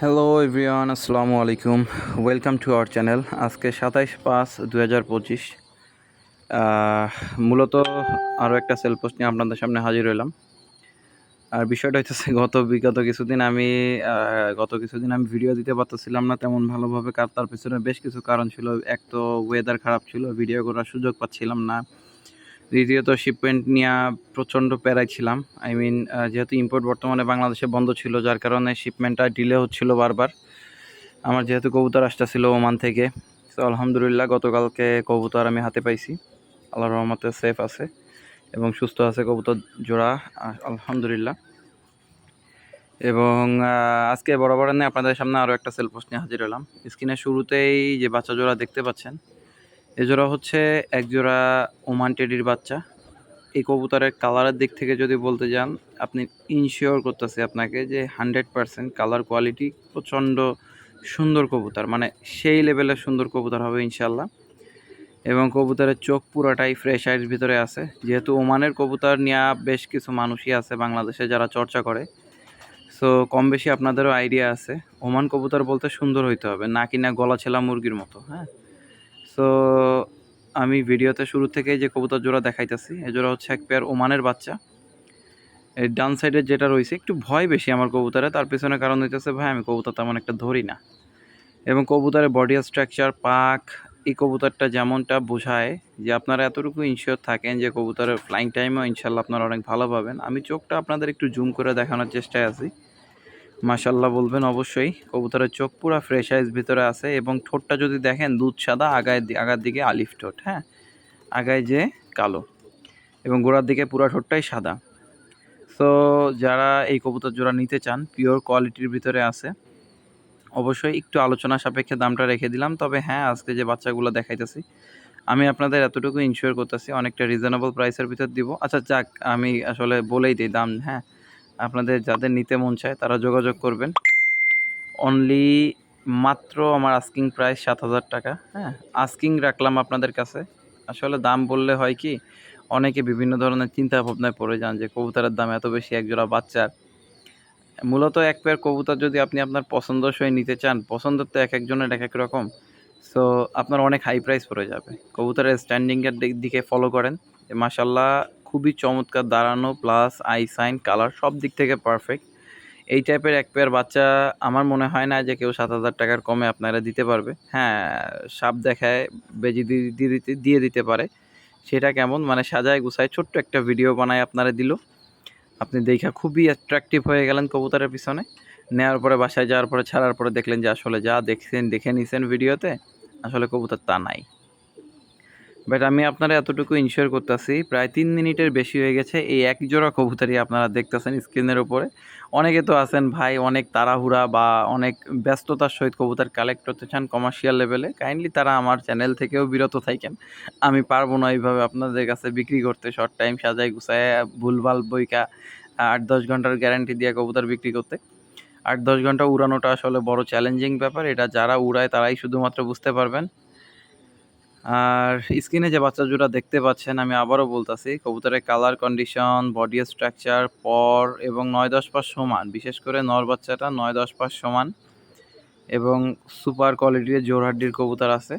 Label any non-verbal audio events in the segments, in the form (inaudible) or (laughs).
Hello everyone আসসালামু আলাইকুম welcome to our channel আজকে সাতাইশ পাঁচ দু হাজার পঁচিশ। মূলত আরও একটা সেল পোস্ট নিয়ে আপনাদের সামনে হাজির হইলাম। আর বিষয়টা হচ্ছে গত বিগত কিছুদিন আমি গত কিছুদিন আমি ভিডিও দিতে পারতেছিলাম না তেমন ভালোভাবে কার তার পেছনে বেশ কিছু কারণ ছিল। এক তো ওয়েদার খারাপ ছিল ভিডিও করার সুযোগ পাচ্ছিলাম না। দ্বিতীয়ত শিপমেন্ট নিয়ে প্রচণ্ড প্যারায় ছিলাম। আই মিন যেহেতু ইম্পোর্ট বর্তমানে বাংলাদেশে বন্ধ ছিল, যার কারণে শিপমেন্টটা ডিলে হচ্ছিল বারবার। আমার যেহেতু কবুতর আসতেছিল ওমান থেকে, তো আলহামদুলিল্লাহ গতকালকে কবুতর আমি হাতে পাইছি। আল্লাহ রহমতে সেফ আছে এবং সুস্থ আছে কবুতর জোড়া আলহামদুলিল্লাহ। এবং আজকে বরাবর নিয়ে আপনাদের সামনে আরও একটা সেল পোস্ট নিয়ে হাজির হলাম। স্ক্রিনের শুরুতেই যে বাচ্চা জোড়া দেখতে পাচ্ছেন এ জোড়া হচ্ছে এক জোড়া ওমান টেডির বাচ্চা। এই কবুতরের কালারের দিক থেকে যদি বলতে যান, আপনি ইনশিওর করতেছি আপনাকে যে হান্ড্রেড পার্সেন্ট কালার কোয়ালিটি প্রচণ্ড সুন্দর কবুতর মানে সেই লেভেলের সুন্দর কবুতর হবে ইনশাল্লাহ এবং কবুতরের চোখ পুরোটাই ফ্রেশ আইস ভিতরে আছে। যেহেতু ওমানের কবুতর নিয়ে বেশ কিছু মানুষই আছে বাংলাদেশে যারা চর্চা করে। সো কম বেশি আপনাদেরও আইডিয়া আছে। ওমান কবুতর বলতে সুন্দর হইতে হবে, না কিনা গলা ছেলা মুরগির মতো হ্যাঁ? সো আমি ভিডিওতে শুরু থেকে যে কবুতর জোড়া দেখাইতেছি এ জোড়া হচ্ছে এক পেয়ার ওমানের বাচ্চা। এই ডান সাইডে যেটা রয়েছে, একটু ভয় বেশি আমার কবুতরে, তার পিছনে কারণ হইতেছে, ভাই, আমি কবুতর তেমন একটা ধরি না। এবং কবুতরের বডি স্ট্রাকচার পাক, এই কবুতরটা যেমনটা বোঝায় যে আপনারা এতটুকু ইনশিওর থাকেন যে কবুতরের ফ্লাইং টাইমও ইনশাল্লাহ আপনারা অনেক ভালো পাবেন। আমি চোখটা আপনাদের একটু জুম করে দেখানোর চেষ্টায় আছি। মাশাল্লাহ বলবেন, অবশ্যই। কবুতরের চোখ পুরো ফ্রেশ আইস ভিতরে আছে এবং ঠোঁটটা যদি দেখেন, দুধ সাদা, আগায় আগার দিকে আলিফ ঠোঁট হ্যাঁ? আগায় যে কালো। এবং গোড়ার দিকে পুরো ঠোঁটটাই সাদা। সো যারা এই কবুতর জোড়া নিতে চান পিওর কোয়ালিটির ভিতরে আছে। অবশ্যই একটু আলোচনা সাপেক্ষে দামটা রেখে দিলাম। তবে হ্যাঁ আজকে যে বাচ্চাগুলো দেখাইতেছি, আমি আপনাদের এতটুকু ইনশিওর করতেছি, অনেকটা রিজনেবল প্রাইসের ভিতর দিব। আচ্ছা যাক, আমি আসলে বলেই দিই দাম হ্যাঁ? আপনাদের যাদের নিতে মন চায় তারা যোগাযোগ করবেন। অনলি মাত্র আমার আস্কিং প্রাইস সাত হাজার টাকা হ্যাঁ? আস্কিং রাখলাম আপনাদের কাছে। আসলে দাম বললে হয় কি, অনেকে বিভিন্ন ধরনের চিন্তা ভাবনায় পড়ে যান যে কবুতরের দাম এত বেশি একজোড়া বাচ্চার। মূলত এক পেয়ার কবুতর যদি আপনি আপনার পছন্দসই নিতে চান, পছন্দের তো এক একজনের এক এক রকম সো আপনার অনেক হাই প্রাইস পড়ে যাবে। কবুতরের স্ট্যান্ডিংয়ের দিক দিকে ফলো করেন। মাসাল্লাহ খুবই চমৎকার দাঁড়ানো প্লাস আই সাইন কালার সব দিক থেকে পারফেক্ট এই টাইপের এক পেয়ার বাচ্চা আমার মনে হয় না যে কেউ সাত হাজার টাকার কমে আপনারা দিতে পারবে। হ্যাঁ সাপ দেখায়, বেজি দিয়ে দিতে দিয়ে দিতে পারে। সেটা কেমন? মানে সাজায় গুছায় ছোট্ট একটা ভিডিও বানায় আপনারা দিল। আপনি দেখা খুবই অ্যাট্রাকটিভ হয়ে গেলেন কবুতরের পিছনে। নেওয়ার পরে বাসায় যাওয়ার পরে ছাড়ার পরে দেখলেন যে আসলে যা দেখছেন, দেখে নিছেন ভিডিওতে আসলে কবুতর তা নাই। বাট আমি আপনারা এতটুকু ইনশিওর করতেছি, প্রায় তিন মিনিটের বেশি হয়ে গেছে, এই এক জোড়া কবুতরই আপনারা দেখতেছেন স্ক্রিনের উপরে। অনেকে তো আছেন ভাই, অনেক তাড়াহুড়া বা অনেক ব্যস্ততার সহিত কবুতর কালেক্ট করতে চান কমার্শিয়াল লেভেলে কাইন্ডলি তারা আমার চ্যানেল থেকেও বিরত থাকেন। আমি পারব না এইভাবে আপনাদের কাছে বিক্রি করতে। শর্ট টাইম সাজাই গুছায়, ভুলভাল বইকা, আট দশ ঘণ্টার গ্যারান্টি দিয়ে কবুতর বিক্রি করতে। আট দশ ঘণ্টা উড়ানোটা আসলে বড় চ্যালেঞ্জিং ব্যাপার। এটা যারা উড়ায় তারাই শুধুমাত্র বুঝতে পারবেন। আর স্ক্রিনে যে বাচ্চা জোড়া দেখতে পাচ্ছেন, আমি আবারও বলতাছি, কবুতরের কালার কন্ডিশন বডি স্ট্রাকচার পর এবং নয় দশ পাঁচ সমান। বিশেষ করে নর বাচ্চাটা নয় দশ পাঁচ সমান এবং সুপার কোয়ালিটির জোরহাড্ডির কবুতর আছে।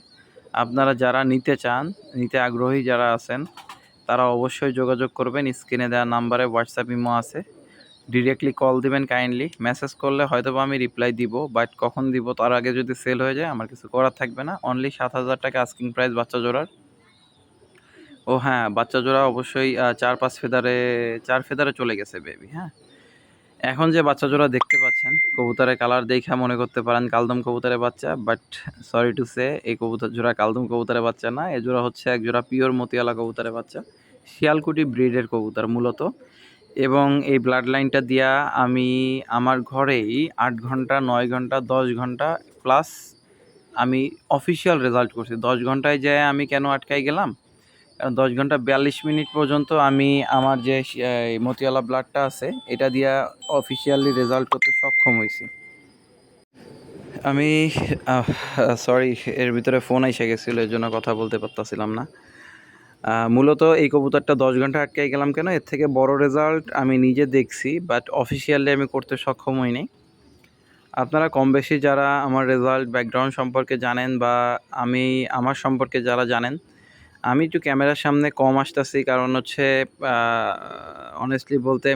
আপনারা যারা নিতে চান, নিতে আগ্রহী যারা আছেন, তারা অবশ্যই যোগাযোগ করবেন। স্ক্রিনে দেওয়া নাম্বারে হোয়াটসঅ্যাপ ইমো আছে। ডিরেক্টলি কল দিবেন কাইন্ডলি মেসেজ করলে হয়তো বা আমি রিপ্লাই দিব বাট কখন দিব তার আগে যদি সেল হয়ে যায়, আমার কিছু করার থাকবে না। অনলি সাত হাজার টাকা আস্কিং প্রাইস বাচ্চা জোড়ার। ও হ্যাঁ বাচ্চা জোড়া অবশ্যই চার পাঁচ ফেদারে, চার ফেদারে চলে গেছে বেবি হ্যাঁ। এখন যে বাচ্চা জোড়া দেখতে পাচ্ছেন কবুতরের কালার দেখা মনে করতে পারেন কালদম কবুতরের বাচ্চা বাট সরি টু সে এই কবুতর জোড়া কালদম কবুতরের বাচ্চা না, এ জোড়া হচ্ছে এক জোড়া পিওর মতিয়ালা কবুতরের বাচ্চা, শিয়ালকুটি ব্রিডের কবুতর মূলত। এবং এই ব্লাড লাইনটা দিয়া আমি আমার ঘরেই আট ঘণ্টা, নয় ঘণ্টা, দশ ঘণ্টা প্লাস আমি অফিসিয়াল রেজাল্ট করছি। দশ ঘন্টায় যে আমি কেন আটকাই গেলাম? কারণ দশ ঘণ্টা বিয়াল্লিশ মিনিট পর্যন্ত আমি আমার যে মতিয়ালা ব্লাডটা আছে, এটা দিয়া অফিসিয়ালি রেজাল্ট করতে সক্ষম হয়েছি। আমি সরি এর ভিতরে ফোন এসে গেছিল, এর জন্য কথা বলতে পারতাছিলাম না। মূলত এই কবুতরটা দশ ঘণ্টা আটকাই গেলাম কেন? এর থেকে বড় রেজাল্ট আমি নিজে দেখছি বাট অফিসিয়ালি আমি করতে সক্ষম হইনি। আপনারা কম বেশি যারা আমার রেজাল্ট ব্যাকগ্রাউন্ড সম্পর্কে জানেন বা আমি আমার সম্পর্কে যারা জানেন, আমি একটু ক্যামেরার সামনে কম আসতেছি কারণ হচ্ছে অনেস্টলি বলতে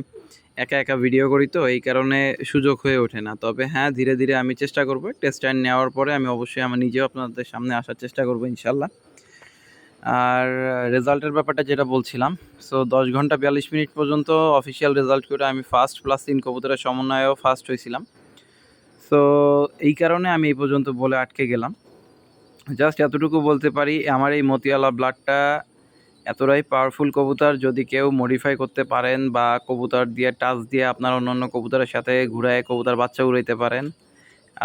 একা একা ভিডিও করি তো, এই কারণে সুযোগ হয়ে ওঠে না। তবে হ্যাঁ ধীরে ধীরে আমি চেষ্টা করব। টেস্ট নেওয়ার পরে আমি অবশ্যই আমার নিজেও আপনাদের সামনে আসার চেষ্টা করব ইনশাল্লাহ। আর রেজাল্টের ব্যাপারটা যেটা বলছিলাম সো দশ ঘণ্টা বিয়াল্লিশ মিনিট পর্যন্ত অফিসিয়াল রেজাল্ট করে আমি ফার্স্ট প্লাস তিন কবুতরের সমন্বয়েও ফার্স্ট হয়েছিলাম। সো এই কারণে আমি এই পর্যন্ত বলে আটকে গেলাম। জাস্ট এতটুকু বলতে পারি, আমার এই মতিয়ালা ব্লাডটা এতটাই পাওয়ারফুল কবুতর, যদি কেউ মডিফাই করতে পারেন বা কবুতর দিয়ে টাচ দিয়ে আপনার অন্য অন্য কবুতরের সাথে ঘুরায় কবুতর বাচ্চা উড়াইতে পারেন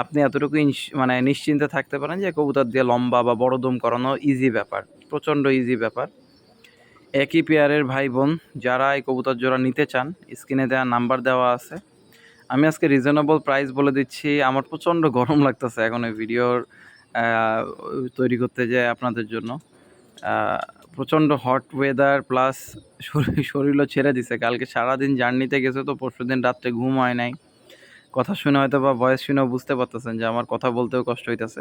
আপনি এতটুকু মানে নিশ্চিন্তে থাকতে পারেন যে কবুতর দিয়ে লম্বা বা বড় দম করানো ইজি ব্যাপার, প্রচণ্ড ইজি ব্যাপার। একই পেয়ারের ভাই বোন যারা এই কবুতর জোড়া নিতে চান, স্ক্রিনে দেওয়া নাম্বার দেওয়া আছে। আমি আজকে রিজনেবল প্রাইস বলে দিচ্ছি, আমার প্রচণ্ড গরম লাগতেছে এখন এই ভিডিওর তৈরি করতে যায় আপনাদের জন্য। প্রচণ্ড হট ওয়েদার প্লাস শরীর শরীরও ছেড়ে দিছে। কালকে সারাদিন জার্নিতে গেছে তো পরশু দিন রাত্রে ঘুম হয় নাই। কথা শুনে হয়তো বা ভয়েস শুনেও বুঝতে পারতেছেন যে আমার কথা বলতেও কষ্ট হইতেছে।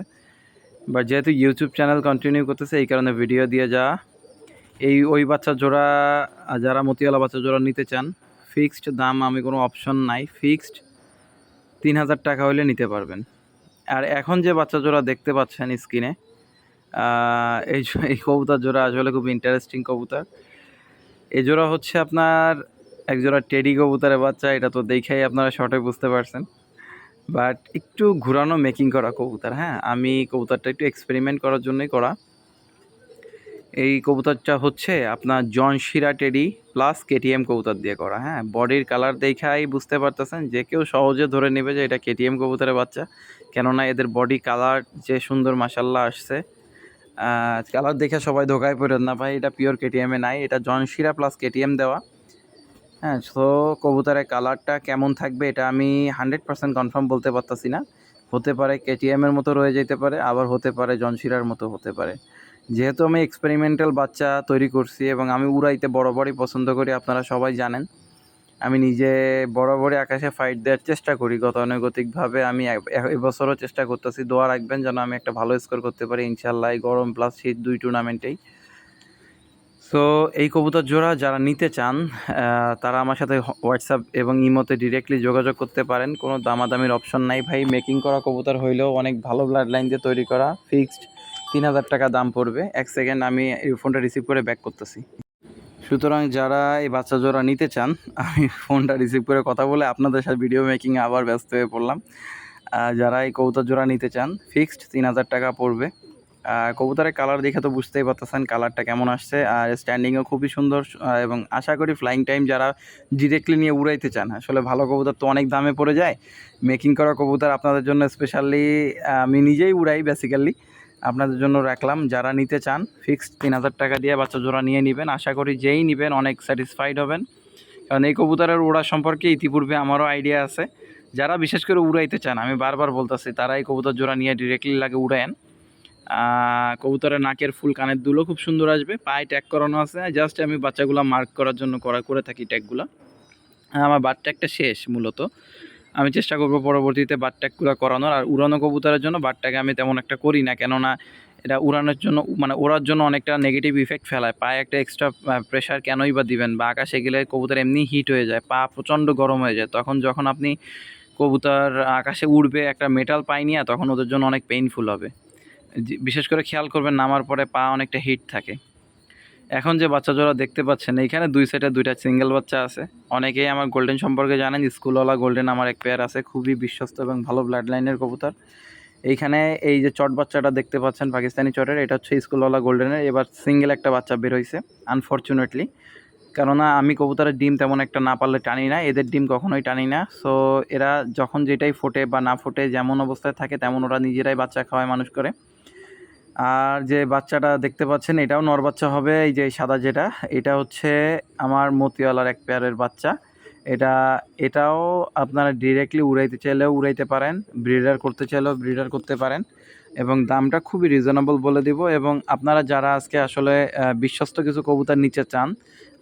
বাট যেহেতু ইউটিউব চ্যানেল কন্টিনিউ করতেছে, এই কারণে ভিডিও দিয়ে যা। এই ওই বাচ্চা জোড়া যারা মতিওয়ালা বাচ্চা জোড়া নিতে চান ফিক্সড দাম আমি কোনো অপশন নাই। ফিক্সড তিন হাজার টাকা হলে নিতে পারবেন। আর এখন যে বাচ্চা জোড়া দেখতে পাচ্ছেন স্ক্রিনে এই এই কবুতর জোড়া আসলে খুব ইন্টারেস্টিং কবুতর। এই জোড়া হচ্ছে আপনার এক জোড়া টেডি কবুতরের বাচ্চা, এটা তো দেখেই আপনারা শর্টে বুঝতে পারছেন। বাট একটু ঘুরানো মেকিং করা কবুতর হ্যাঁ? আমি কবুতরটা একটু এক্সপেরিমেন্ট করার জন্যই করা। এই কবুতরটা হচ্ছে আপনার জন শিরা টেডি প্লাস কেটিএম কবুতর দিয়ে করা হ্যাঁ? বডির কালার দেখাই বুঝতে পারতেছেন, যে কেউ সহজে ধরে নেবে যে এটা কেটিএম কবুতরের বাচ্চা, কেননা এদের বডি কালার যে সুন্দর মাসাল্লাহ আসছে কালার দেখে সবাই ধোকায় পড়েন না, ভাই, এটা পিওর কেটিএমে নাই, এটা জনশিরা প্লাস কেটিএম দেওয়া। হ্যাঁ সো কবুতরের কালারটা কেমন থাকবে এটা আমি হান্ড্রেড পার্সেন্ট কনফার্ম বলতে পারতাছি না। হতে পারে কেটিএমের মতো রয়ে যেতে পারে, আবার হতে পারে জনশিরার মতো হতে পারে। যেহেতু আমি এক্সপেরিমেন্টাল বাচ্চা তৈরি করছি এবং আমি উড়াইতে বড় বড়ই পছন্দ করি, আপনারা সবাই জানেন। আমি নিজে বড় আকাশে ফাইট দেওয়ার চেষ্টা করি, গতানুগতিকভাবে আমি এবছরও চেষ্টা করতেছি। দোয়া রাখবেন যেন আমি একটা ভালো স্কোর করতে পারি। ইনশাল্লাহ গরম প্লাস শীত দুই টুর্নামেন্টেই সো এই কবুতর জোড়া যারা নিতে চান তারা আমার সাথে হোয়াটসঅ্যাপ এবং ইমোতে ডিরেক্টলি যোগাযোগ করতে পারেন। কোনো দামাদামির অপশন নাই ভাই। মেকিং করা কবুতর হইলেও অনেক ভালো ব্লাড লাইন দিয়ে তৈরি করা। ফিক্সড তিন হাজার টাকা দাম পড়বে। এক সেকেন্ড আমি এই ফোনটা রিসিভ করে ব্যাক করতেছি। সুতরাং যারা এই বাচ্চা জোড়া নিতে চান, আমি ফোনটা রিসিভ করে কথা বলে আপনাদের সাথে ভিডিও মেকিংয়ে আবার ব্যস্ত হয়ে পড়লাম। যারা এই কবুতর জোড়া নিতে চান ফিক্সড তিন হাজার টাকা পড়বে। কবুতরের কালার দেখে তো বুঝতেই পারতেছেন কালারটা কেমন আসছে। আর স্ট্যান্ডিংও খুবই সুন্দর এবং আশা করি ফ্লাইং টাইম যারা ডিরেক্টলি নিয়ে উড়াইতে চান, আসলে ভালো কবুতর তো অনেক দামে পড়ে যায়। মেকিং করা কবুতর আপনাদের জন্য স্পেশালি আমি নিজেই উড়াই বেসিক্যালি আপনাদের জন্য রাখলাম, যারা নিতে চান ফিক্সড তিন হাজার টাকা দিয়ে বাচ্চা জোড়া নিয়ে নেবেন। আশা করি যেই নেবেন অনেক স্যাটিসফাইড হবেন। কারণ এই কবুতরের উড়া সম্পর্কে ইতিপূর্বে আমারও আইডিয়া আছে। যারা বিশেষ করে উড়াইতে চান, আমি বারবার বলতেছি তারা এই কবুতর জোড়া নিয়ে ডিরেক্টলি লাগে উড়ায়েন। কবুতরের নাকের ফুল, কানের দুলো খুব সুন্দর আসবে। পায়ে ট্যাগ করানো আছে। জাস্ট আমি বাচ্চাগুলো মার্ক করার জন্য করা, করে থাকি ট্যাগগুলো আমার বাট ট্যাগটা শেষ মূলত। আমি চেষ্টা করব পরবর্তীতে বাট ট্যাগগুলো করানোর। আর উড়ানো কবুতরের জন্য বাট ট্যাগ আমি তেমন একটা করি না। কেননা এটা উড়ানোর জন্য মানে ওড়ার জন্য অনেকটা নেগেটিভ ইফেক্ট ফেলায়। পায়ে একটা এক্সট্রা প্রেশার কেনই বা দিবেন? বা আকাশে গেলে কবুতর এমনি হিট হয়ে যায়, পা প্রচণ্ড গরম হয়ে যায়। তখন যখন আপনি কবুতর আকাশে উড়বে, একটা মেটাল পাই নিয়ে, তখন ওদের জন্য অনেক পেইনফুল হবে। বিশেষ করে খেয়াল করবেন নামার পরে পা অনেকটা হিট থাকে। এখন যে বাচ্চা জোড়া দেখতে পাচ্ছেন, এইখানে দুই সাইডে দুইটা সিঙ্গেল বাচ্চা আছে। অনেকেই আমার গোল্ডেন সম্পর্কে জানেন, স্কুলওয়ালা গোল্ডেন আমার এক পেয়ার আছে, খুবই বিশ্বস্ত এবং ভালো ব্লাড লাইনের কবুতর। এইখানে এই যে চট বাচ্চাটা দেখতে পাচ্ছেন পাকিস্তানি চটের, এটা হচ্ছে স্কুলওয়ালা গোল্ডেনের এবার সিঙ্গেল একটা বাচ্চা বের হয়েছে আনফর্চুনেটলি কেননা আমি কবুতরের ডিম তেমন একটা না পারলে টানি না, এদের ডিম কখনোই টানি না। সো এরা যখন যেটাই ফোটে বা না ফোটে, যেমন অবস্থায় থাকে, তেমন ওরা নিজেরাই বাচ্চা খাওয়ায়, মানুষ করে। আর যে বাচ্চাটা দেখতে পাচ্ছেন, এটাও নর বাচ্চা হবে, এই যে সাদা যেটা, এটা হচ্ছে আমার মতিওয়ালার এক পেয়ারের বাচ্চা। এটা, এটাও আপনারা ডিরেক্টলি উড়াইতে চাইলেও উড়াইতে পারেন ব্রিডার করতে চাইলেও ব্রিডার করতে পারেন এবং দামটা খুবই রিজনেবল বলে দিব এবং আপনারা যারা আজকে আসলে বিশ্বস্ত কিছু কবুতর নিচে চান,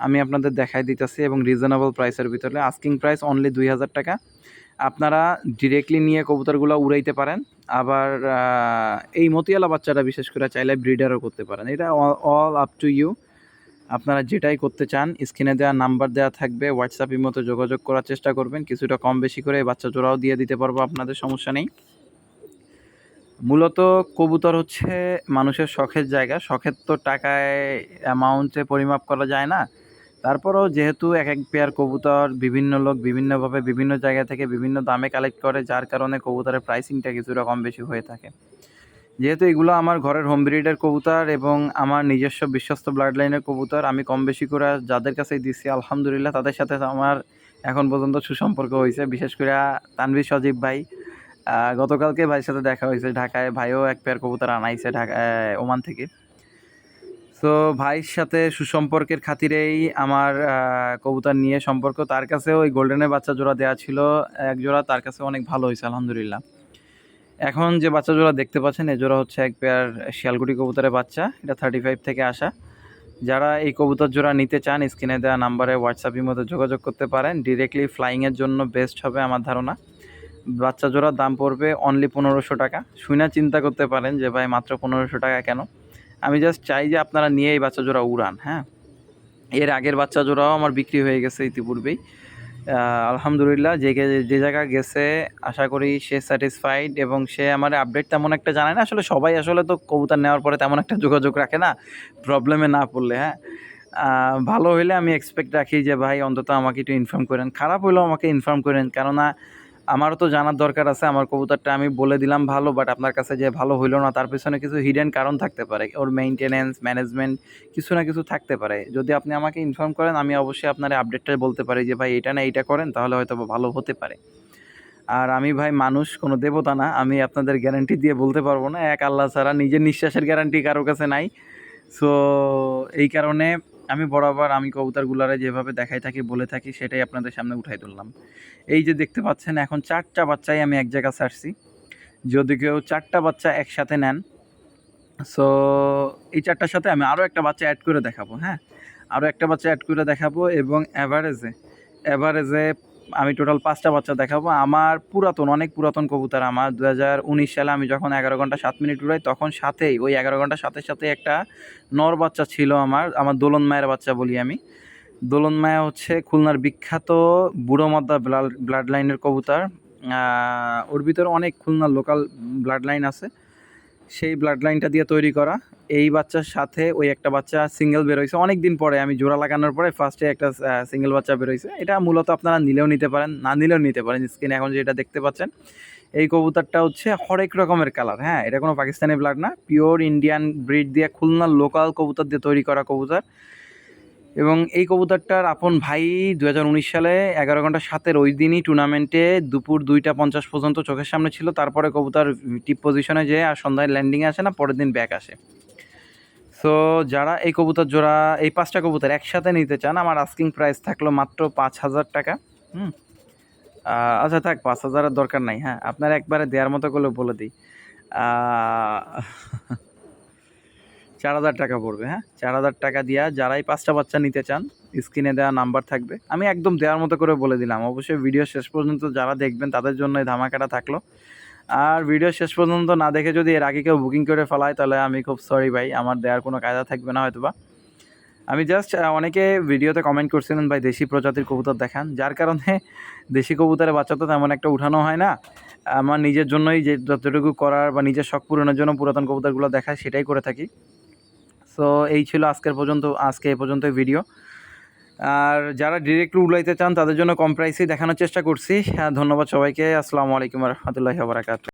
আমি আপনাদের দেখাই দিতেছি এবং রিজনেবল প্রাইসের ভিতরে আস্কিং প্রাইস অনলি দুই হাজার টাকা। আপনারা ডিরেক্টলি নিয়ে কবুতরগুলো উড়াইতে পারেন। আবার এই মতিয়ালা বাচ্চাটা বিশেষ করে চাইলে ব্রিডারও করতে পারেন। এটা অল আপ টু ইউ আপনারা যেটাই করতে চান, স্ক্রিনে দেওয়া নাম্বার দেওয়া থাকবে। হোয়াটসঅ্যাপের মতো যোগাযোগ করার চেষ্টা করবেন। কিছুটা কম বেশি করে বাচ্চা জোড়াও দিয়ে দিতে পারব, আপনাদের সমস্যা নেই। মূলত কবুতর হচ্ছে মানুষের শখের জায়গা। শখের তো টাকায় অ্যামাউন্টে পরিমাপ করা যায় না। তারপরেও যেহেতু এক এক পেয়ার কবুতর বিভিন্ন লোক বিভিন্নভাবে বিভিন্ন জায়গা থেকে বিভিন্ন দামে কালেক্ট করে, যার কারণে কবুতরের প্রাইসিংটা কিছুটা কম বেশি হয়ে থাকে। যেহেতু এগুলো আমার ঘরের হোম ব্রিডের কবুতর এবং আমার নিজস্ব বিশ্বস্ত ব্লাড লাইনের কবুতর, আমি কম বেশি করে যাদের কাছেই দিচ্ছি, আলহামদুলিল্লাহ তাদের সাথে আমার এখন পর্যন্ত সুসম্পর্ক হয়েছে। বিশেষ করে তানভীর সজীব ভাই গতকালকে ভাইয়ের সাথে দেখা হয়েছে ঢাকায়। ভাইও এক পেয়ার কবুতর আনাইছে ঢাকা ওমান থেকে। তো ভাইয়ের সাথে সুসম্পর্কের খাতিরেই আমার কবুতর নিয়ে সম্পর্ক। তার কাছে ওই গোল্ডেনের বাচ্চা জোড়া দেওয়া ছিল। এক জোড়া তার কাছে অনেক ভালো হয়েছে, আলহামদুলিল্লাহ। এখন যে বাচ্চা জোড়া দেখতে পাচ্ছেন, এ জোড়া হচ্ছে এক পেয়ার শিয়ালগুটি কবুতরের বাচ্চা। এটা থার্টি ফাইভ থেকে আসা। যারা এই কবুতর জোড়া নিতে চান, স্ক্রিনে দেওয়া নাম্বারে হোয়াটসঅ্যাপের মধ্যে যোগাযোগ করতে পারেন। ডিরেক্টলি ফ্লাইংয়ের জন্য বেস্ট হবে আমার ধারণা। বাচ্চা জোড়ার দাম পড়বে অনলি পনেরোশো টাকা। শুনে চিন্তা করতে পারেন যে, ভাই, মাত্র পনেরোশো টাকা কেন? আমি জাস্ট চাই যে আপনারা নিয়ে এই বাচ্চা জোড়া উড়ান হ্যাঁ? এর আগের বাচ্চা জোড়াও আমার বিক্রি হয়ে গেছে ইতিপূর্বেই। আলহামদুলিল্লাহ, যে যে জায়গা গেছে, আশা করি সে স্যাটিসফাইড এবং সে আমার আপডেট তেমন একটা জানে না। আসলে সবাই আসলে তো কবুতর নেওয়ার পরে তেমন একটা যোগাযোগ রাখে না প্রবলেমে না পড়লে হ্যাঁ? ভালো হইলে আমি এক্সপেক্ট রাখি যে, ভাই, অন্তত আমাকে একটু ইনফর্ম করেন। খারাপ হইলেও আমাকে ইনফর্ম করেন, কেননা আমারও তো জানার দরকার আছে, আমার কবুতরটা আমি বলে দিলাম ভালো বাট আপনার কাছে যে ভালো হইল না, তার পেছনে কিছু হিডেন কারণ থাকতে পারে। ওর মেইনটেনেন্স ম্যানেজমেন্ট কিছু না কিছু থাকতে পারে। যদি আপনি আমাকে ইনফর্ম করেন, আমি অবশ্যই আপনার আপডেটটা বলতে পারি যে, ভাই, এটা না এইটা করেন, তাহলে হয়তো ভালো হতে পারে। আর আমি ভাই মানুষ, কোনো দেবতা না, আমি আপনাদের গ্যারান্টি দিয়ে বলতে পারব না, এক আল্লাহ ছাড়া নিজের নিঃশ্বাসের গ্যারান্টি কারোর কাছে নাই। সো এই কারণে আমি বরাবর আমি কবুতরগুলারে যেভাবে দেখাই থাকি, বলে থাকি, সেটাই আপনাদের সামনে উঠাই তুললাম। এই যে দেখতে পাচ্ছেন, এখন চারটা বাচ্চাই আমি এক জায়গা ছাড়ছি। যদি কেউ চারটা বাচ্চা একসাথে নেন সো এই চারটার সাথে আমি আরও একটা বাচ্চা অ্যাড করে দেখাবো হ্যাঁ? আরও একটা বাচ্চা অ্যাড করে দেখাবো এবং অ্যাভারেজে অ্যাভারেজে আমি টোটাল পাঁচটা বাচ্চা দেখাবো। আমার পুরাতন, অনেক পুরাতন কবুতর আমার। দু হাজার উনিশ সালে আমি যখন এগারো ঘণ্টা সাত মিনিট উড়াই, তখন সাথেই ওই এগারো ঘণ্টা সাথে সাথে একটা নর বাচ্চা ছিল আমার আমার দোলন মায়ের বাচ্চা বলি আমি। দোলন মায়া হচ্ছে খুলনার বিখ্যাত বুড়ো মাদ্দা ব্লাড লাইনের কবুতর ওর ভিতরে অনেক খুলনার লোকাল ব্লাড লাইন আছে। সেই ব্লাড লাইনটা দিয়ে তৈরি করা। এই বাচ্চার সাথে ওই একটা বাচ্চা সিঙ্গেল বেরোইছে। অনেক দিন পরে আমি জোড়া লাগানোর পরে ফার্স্টে একটা সিঙ্গেল বাচ্চা বেরোইছে। এটা মূলত আপনারা নিলেও নিতে পারেন, না নিলেও নিতে পারেন স্ক্রিনে এখন যেটা দেখতে পাচ্ছেন। এই কবুতরটা হচ্ছে হরেক রকমের কালার হ্যাঁ এটা কোনো পাকিস্তানি ব্লাড না পিওর ইন্ডিয়ান ব্রিড দিয়ে খুলনা লোকাল কবুতর দিয়ে তৈরি করা কবুতর। এবং এই কবুতরটার আপন ভাই দু হাজার উনিশ সালে এগারো ঘণ্টা সাতের ওই দিনই টুর্নামেন্টে দুপুর দুইটা পঞ্চাশ পর্যন্ত চোখের সামনে ছিল। তারপরে কবুতর টিপ পজিশনে যেয়ে আর সন্ধ্যায় ল্যান্ডিংয়ে আসে না, পরের দিন ব্যাক আসে। সো যারা এই কবুতর জোড়া, এই পাঁচটা কবুতর একসাথে নিতে চান, আমার আস্কিং প্রাইস থাকল মাত্র পাঁচ হাজার টাকা। হুম? আচ্ছা থাক, পাঁচ হাজারের দরকার নাই হ্যাঁ আপনার একবারে দেওয়ার মতো করলে বলে দিই। চার হাজার টাকা পড়বে হ্যাঁ? চার হাজার টাকা দিয়া যারাই পাঁচটা বাচ্চা নিতে চান, স্ক্রিনে দেওয়া নাম্বার থাকবে। আমি একদম দেওয়ার মতো করে বলে দিলাম। অবশ্যই ভিডিও শেষ পর্যন্ত যারা দেখবেন, তাদের জন্য এই ধামাকাটা থাকল। আর ভিডিও শেষ পর্যন্ত না দেখে যদি এর আগে কেউ বুকিং করে ফেলায়, তাহলে আমি খুব সরি ভাই, আমার দেওয়ার কোনো কায়দা থাকবে না হয়তোবা। আমি জাস্ট অনেকে ভিডিওতে কমেন্ট করছিলেন, ভাই, দেশি প্রজাতির কবুতর দেখান। যার কারণে (laughs) দেশি কবুতরের বাচ্চা তো তেমন একটা উঠানো হয় না। আমার নিজের জন্যই যে যতটুকু করার বা নিজের শখ পূরণের জন্য পুরাতন কবুতরগুলো দেখায়, সেটাই করে থাকি। সো এই ছিল আজকের পর্যন্ত, আজকে এ পর্যন্ত ভিডিও আর যারা ডিরেক্টলি উড়াইতে চান, তাদের জন্য কম প্রাইসেই দেখানোর চেষ্টা করছি। হ্যাঁ ধন্যবাদ সবাইকে। আসসালামু আলাইকুম রহমতুল্লাহি বারাকাতু